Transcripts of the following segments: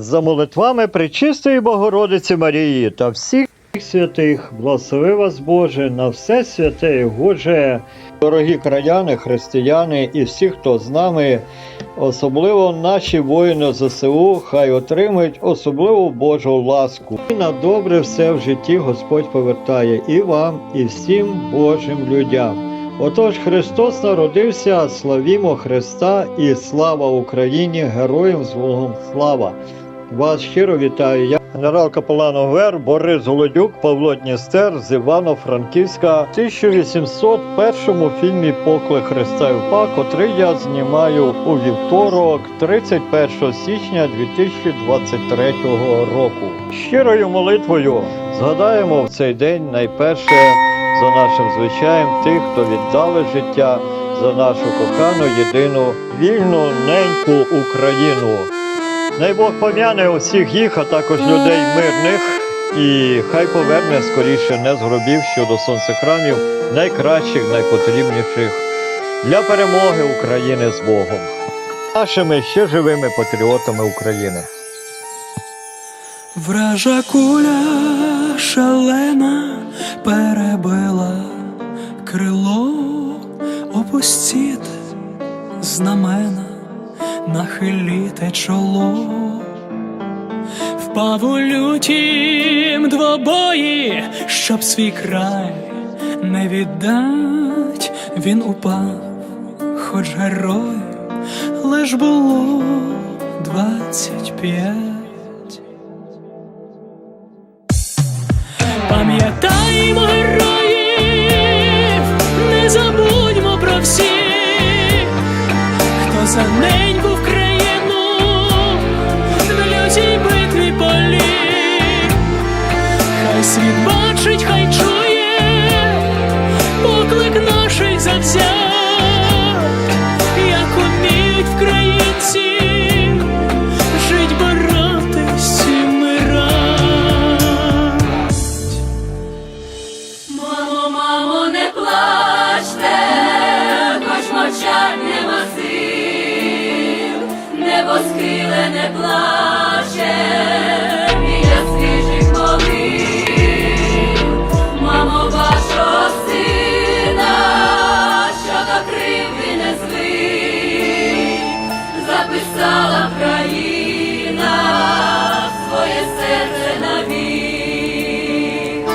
За молитвами Пречистої Богородиці Марії та всіх святих, благослови вас Боже на все святе і Боже. Дорогі краяни, християни і всі, хто з нами, особливо наші воїни ЗСУ, хай отримують особливу Божу ласку. І на добре все в житті Господь повертає і вам, і всім Божим людям. Отож Христос народився, славімо Христа і слава Україні, героям з Богом слава! Вас щиро вітаю. Я генерал капелан ОВР Борис Голодюк, Павло Дністер з Івано-Франківська в 1801 фільмі Поклик Христа і УПА, котрий я знімаю у вівторок, 31 січня 2023 року. Щирою молитвою згадаємо в цей день найперше за нашим звичаєм тих, хто віддали життя за нашу кохану, єдину вільну неньку Україну. Най Бог пом'яне усіх їх, а також людей мирних, і хай поверне скоріше не з гробів щодо сонцехрамів найкращих, найпотрібніших для перемоги України з Богом, нашими ще живими патріотами України. Вража куля шалена перебила крило, опустіть знамена, нахиліте чоло, впав у лютім двобої, щоб свій край не віддать, він упав, хоч герой, лиш було двадцять п'ять. Пам'ятаємо схиле не плаче. Мамо, вашого сина, що до кривди не звик, записала країна своє серце навік.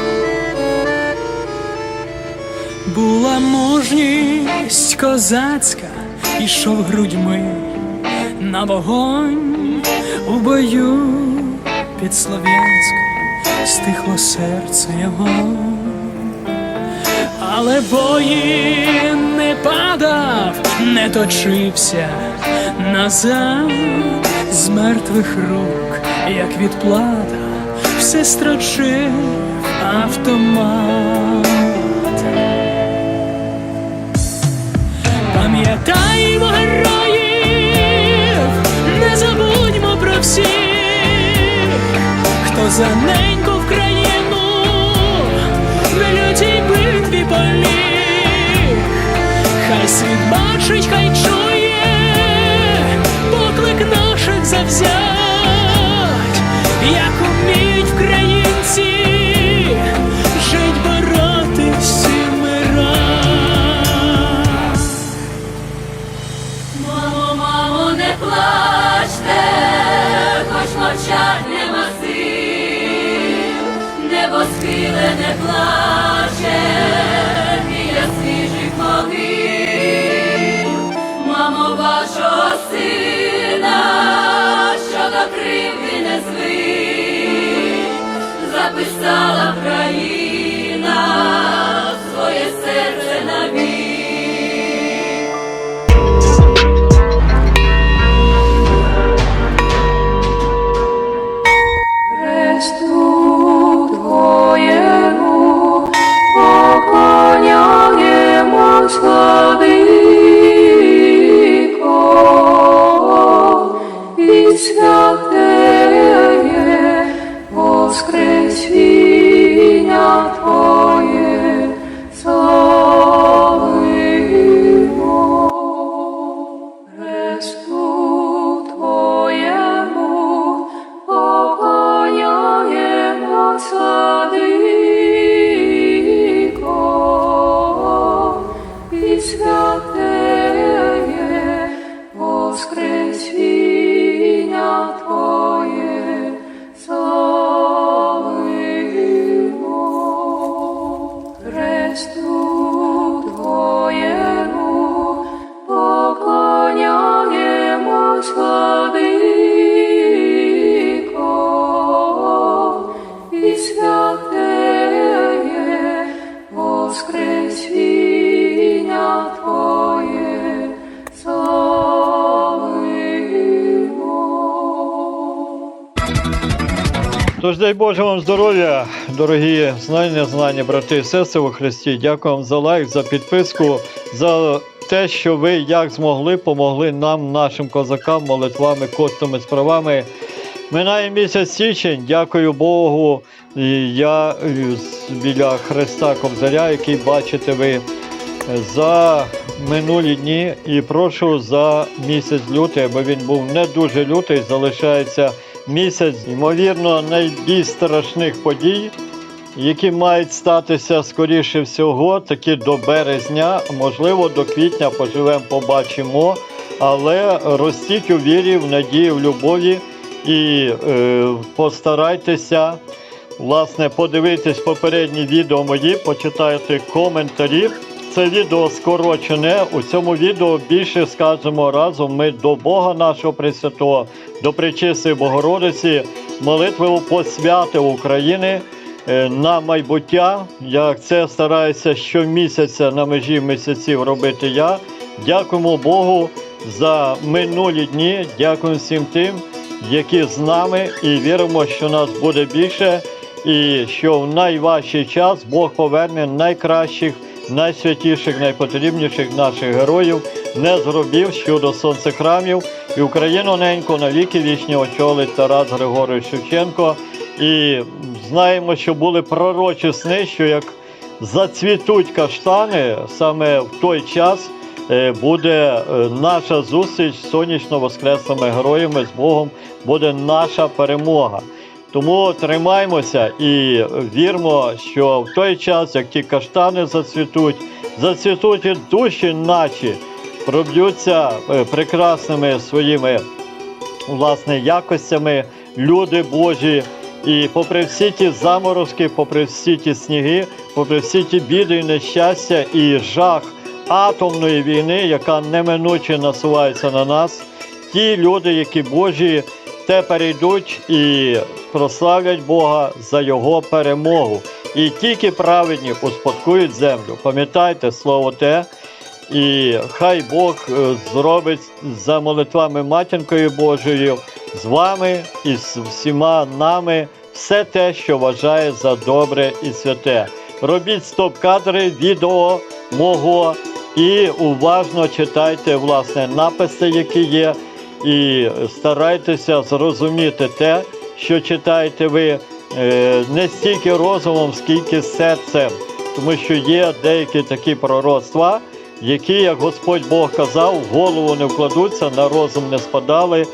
Була мужність козацька, ішов грудьми на вогонь. У бою під Слов'янськом, стихло серце його, але воїн не падав, не точився назад. З мертвих рук, як відплата, все строчив автомат. Пам'ятаймо героїв, всіх, хто за неньку в країну на лютій битві полі, Хай світ бачить, хай чує записала країна дай Боже вам здоров'я, дорогі знання, знані брати і сестри у Христі. Дякую вам за лайк, за підписку, за те, що ви як змогли, помогли нам, нашим козакам, молитвами, коштами, справами. Минає місяць січень, дякую Богу. Я е, біля Христа Кобзаря, який бачите ви за минулі дні, і прошу за місяць лютий, аби він був не дуже лютий, залишається місяць, ймовірно, найбільш страшних подій, які мають статися скоріше всього, таки до березня, можливо, до квітня поживемо, побачимо. Але ростіть у вірі, в надії, в любові і е, постарайтеся власне подивитись попередні відео мої, почитайте коментарі. Це відео скорочене. У цьому відео більше скажемо разом ми до Бога нашого Пресвятого, до Пречистої Богородиці, молитви посвяти України е, на майбуття. Як це стараюся щомісяця на межі місяців робити я. Дякуємо Богу за минулі дні. Дякуємо всім тим, які з нами, і віримо, що нас буде більше, і що в найважчий час Бог поверне найкращих, найсвятіших, найпотрібніших наших героїв, не зробив щодо сонцехрамів, і Україну неньку навіки вічні очолить Тарас Григорович Шевченко. І знаємо, що були пророчі сни, що як зацвітуть каштани саме в той час е, буде е, наша зустріч з сонячно-воскресними героями з Богом, буде наша перемога. Тому тримаймося і вірмо, що в той час, як ті каштани зацвітуть, зацвітуть і душі наші, проб'ються е, прекрасними своїми власне якостями люди Божі. І попри всі ті заморозки, попри всі ті сніги, попри всі ті біди і нещастя і жах атомної війни, яка неминуче насувається на нас, ті люди, які Божі, те перейдуть і прославлять Бога за Його перемогу. І тільки праведні успадкують землю. Пам'ятайте слово те, і хай Бог е, зробить за молитвами Матінкою Божою з вами і з всіма нами все те, що вважає за добре і святе. Робіть стоп-кадри відео мого і уважно читайте власне написи, які є, і старайтеся зрозуміти те, що читаєте ви е, не стільки розумом, скільки серцем, тому що є деякі такі пророцтва, які, як Господь Бог казав, в голову не вкладуться, на розум не спадали,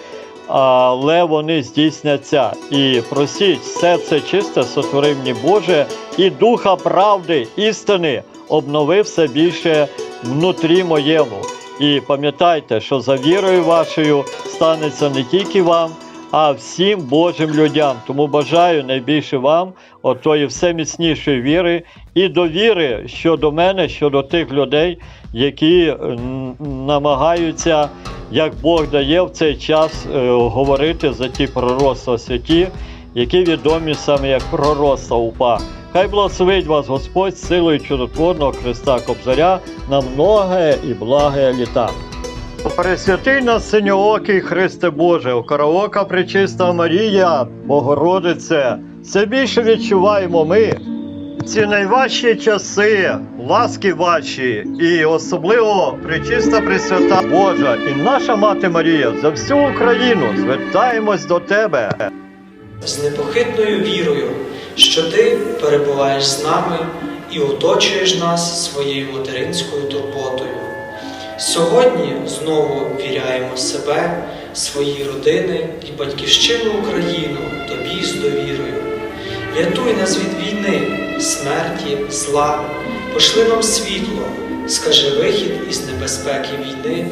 але вони здійсняться. І просіть серце чисте, сотвори мені Боже, і духа правди, істини обнови все більше внутрі моєму. І пам'ятайте, що за вірою вашою станеться не тільки вам, а всім Божим людям. Тому бажаю найбільше вам отої все міцнішої віри і довіри щодо мене, щодо тих людей, які е, намагаються, як Бог дає в цей час, е, говорити за ті пророцтва святі, які відомі саме як пророцтва УПА. Хай благословить вас Господь силою чудотворного Христа Кобзаря на многе і благе літа. Пресвятий нас синьоокий Христе Боже, окараока пречиста Марія, Богородице, все більше відчуваємо ми. Ці найважчі часи, ласки ваші, і особливо пречиста Пресвята Божа і наша мати Марія за всю Україну звертаємось до тебе. з непохитною вірою, що ти перебуваєш з нами і оточуєш нас своєю материнською турботою. Сьогодні знову віряємо себе, свої родини і батьківщину Україну тобі з довірою. Рятуй нас від війни, смерті, зла, пошли нам світло, скажи вихід із небезпеки війни,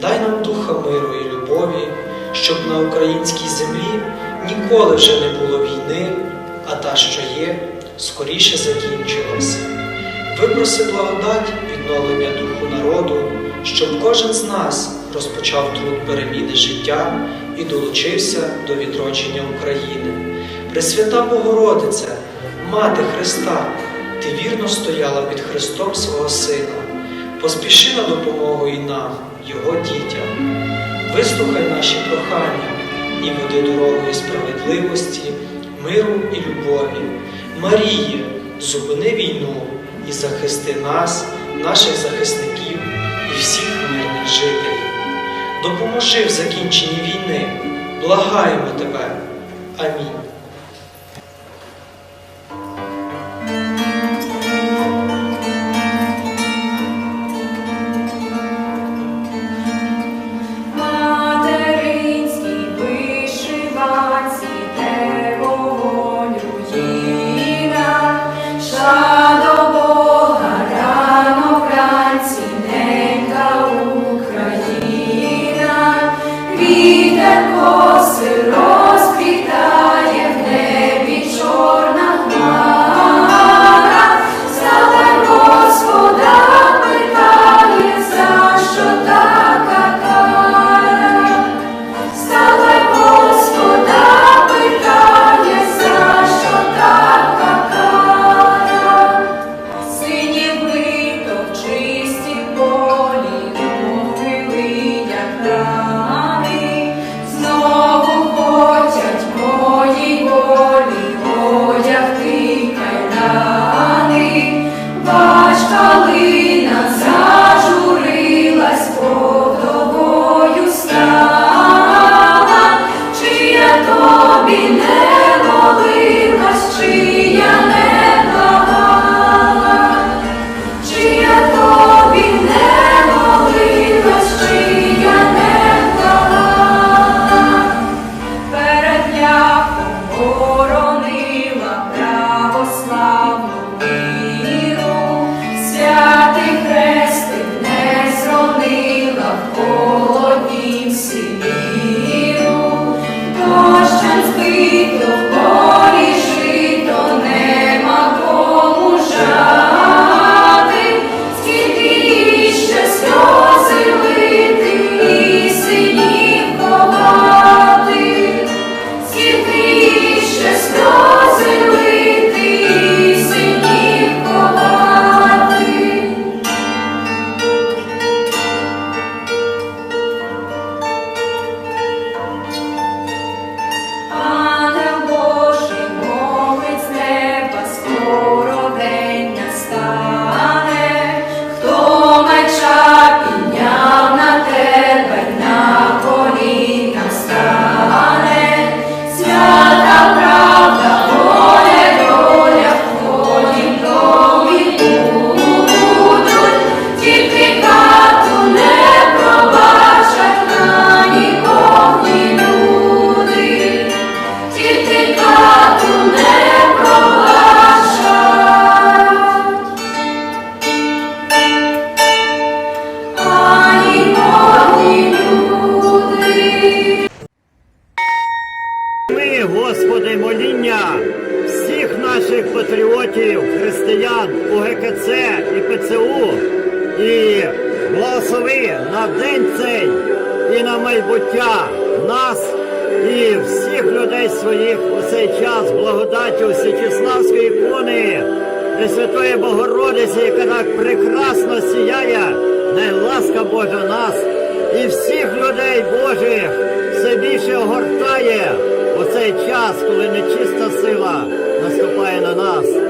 дай нам духа миру і любові, щоб на українській землі ніколи вже не було війни, а та, що є, скоріше закінчилась. Випроси благодать відновлення духу народу, щоб кожен з нас розпочав труд переміни життя і долучився до відродження України. Пресвята Богородице, Мати Христа, ти вірно стояла під Христом свого Сина. Поспіши на допомогу і нам, Його дітям. Вислухай наші прохання, і веди дорогою справедливості, миру і любові. Маріє, зупини війну і захисти нас, наших захисників всіх мирних жителів. Допоможи в закінченні війни. Благаємо тебе. Амінь. Тобі не християн УГКЦ і ПЦУ і благослови на день цей і на майбуття нас і всіх людей своїх у цей час благодаттю Січеславської ікони Пресвятої Богородиці, яка так прекрасно сіяє, най ласка Божа нас і всіх людей Божих все більше огортає у цей час, коли нечиста сила наступає на нас.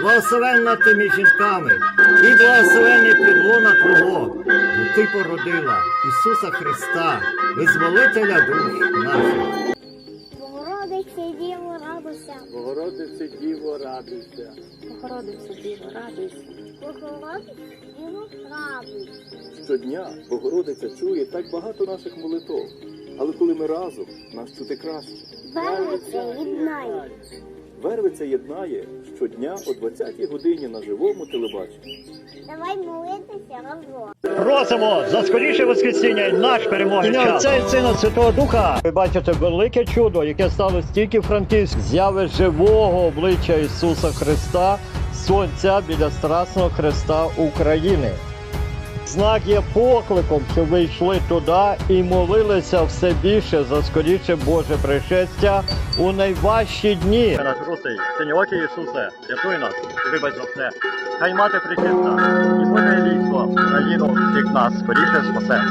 благословенна ти між жінками, і благословенний підлона Твого, бо ти породила Ісуса Христа, визволителя душ наших. Богородице Діво, радуйся. Богородице Діво, радуйся. Богородице Діво, радуйся. Богородице Діво, радуйся. Щодня Богородиця чує так багато наших молитв, але коли ми разом, нас чути краще. Вервиця єднає. Вервиця єднає щодня о 20-й годині на живому телебаченні. Давай молитися разом. Просимо за скоріше воскресіння і наш переможець. Ім'я Отця і Сина Святого Духа. Ви бачите велике чудо, яке стало стільки франківськ. Зяви живого обличчя Ісуса Христа, Сонця біля Страсного Христа України. Знак є покликом, щоб ви йшли туди і молилися все більше за скоріше Боже пришестя у найважчі дні. Наш русий, синьоокі Ісусе, рятуй нас, вибач за все. Хай мати причиста, і Боже лісо, країну всіх нас скоріше спасе.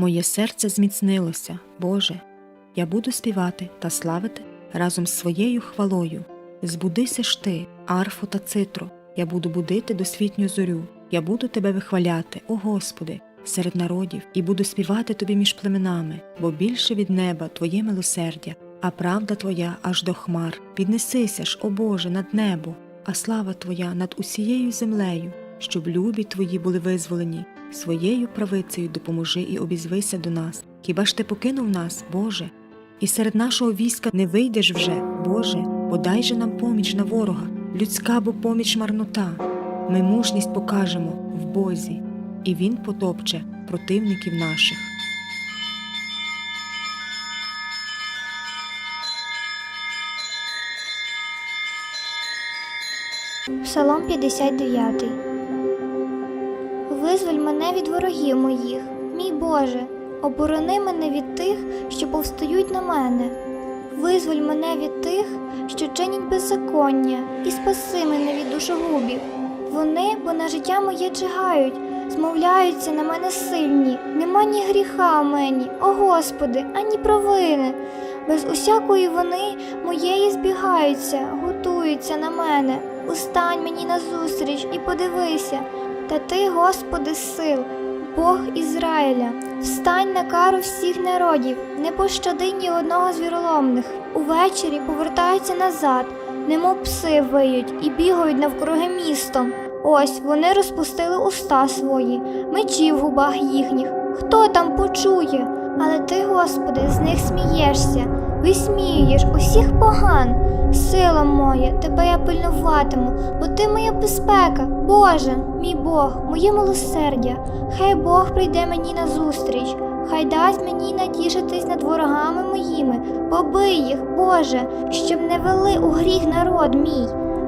Моє серце зміцнилося, Боже. Я буду співати та славити разом з своєю хвалою. Збудися ж ти, арфу та цитро. Я буду будити досвітню зорю. Я буду тебе вихваляти, о Господи, серед народів, і буду співати тобі між племенами, бо більше від неба Твоє милосердя, а правда Твоя аж до хмар. Піднесися ж, о Боже, над небо, а слава Твоя над усією землею, щоб любі Твої були визволені. Своєю правицею допоможи і обізвися до нас. Хіба ж ти покинув нас, Боже? І серед нашого війська не вийдеш вже, Боже, подай же нам поміч на ворога, людська бо поміч марнота. Ми мужність покажемо в Бозі, і Він потопче противників наших. Псалом 59 Визволь мене від ворогів моїх, мій Боже, оборони мене від тих, що повстають на мене. Визволь мене від тих, що чинять беззаконня, і спаси мене від душогубів. Вони, бо на життя моє чигають, змовляються на мене сильні, нема ні гріха в мені, о Господи, ані провини. Без усякої вони моєї збігаються, готуються на мене. Устань мені назустріч і подивися. Та ти, Господи, сил, Бог Ізраїля, встань на кару всіх народів, не пощади ні одного з віроломних. Увечері повертаються назад, немов пси виють і бігають навкруги містом. Ось вони розпустили уста свої, мечі в губах їхніх. Хто там почує? Але ти, Господи, з них смієшся, висміюєш усіх поган. Сила моя, тебе я пильнуватиму, бо ти моя безпека, Боже, мій Бог, моє милосердя. Хай Бог прийде мені назустріч, хай дасть мені натішитись над ворогами моїми, побий їх, Боже, щоб не вели у гріх народ мій.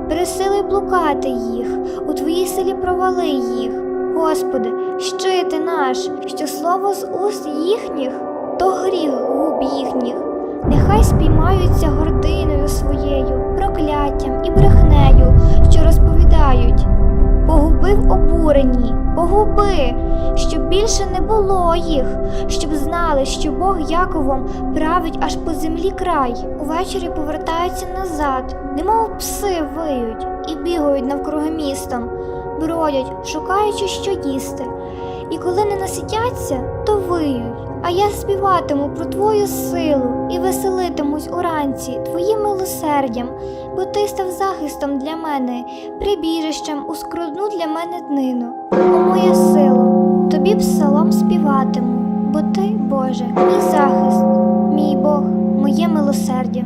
Пересили блукати їх, у твоїй силі провали їх. Господи, щити наш, що слово з уст їхніх, то гріх губ їхніх. Нехай спіймаються гординою своєю, прокляттям і брехнею, що розповідають. Погубив обурені, погуби, щоб більше не було їх, щоб знали, що Бог Яковом править аж по землі край. Увечері повертаються назад, немов пси виють і бігають навкруги містом, бродять, шукаючи, що їсти. І коли не наситяться, то виють. А я співатиму про твою силу і веселитимусь уранці твоїм милосердям, бо ти став захистом для мене, прибіжищем у скрудну для мене днину. О моя сила, тобі псалом співатиму, бо ти, Боже, мій захист, мій Бог, моє милосердя.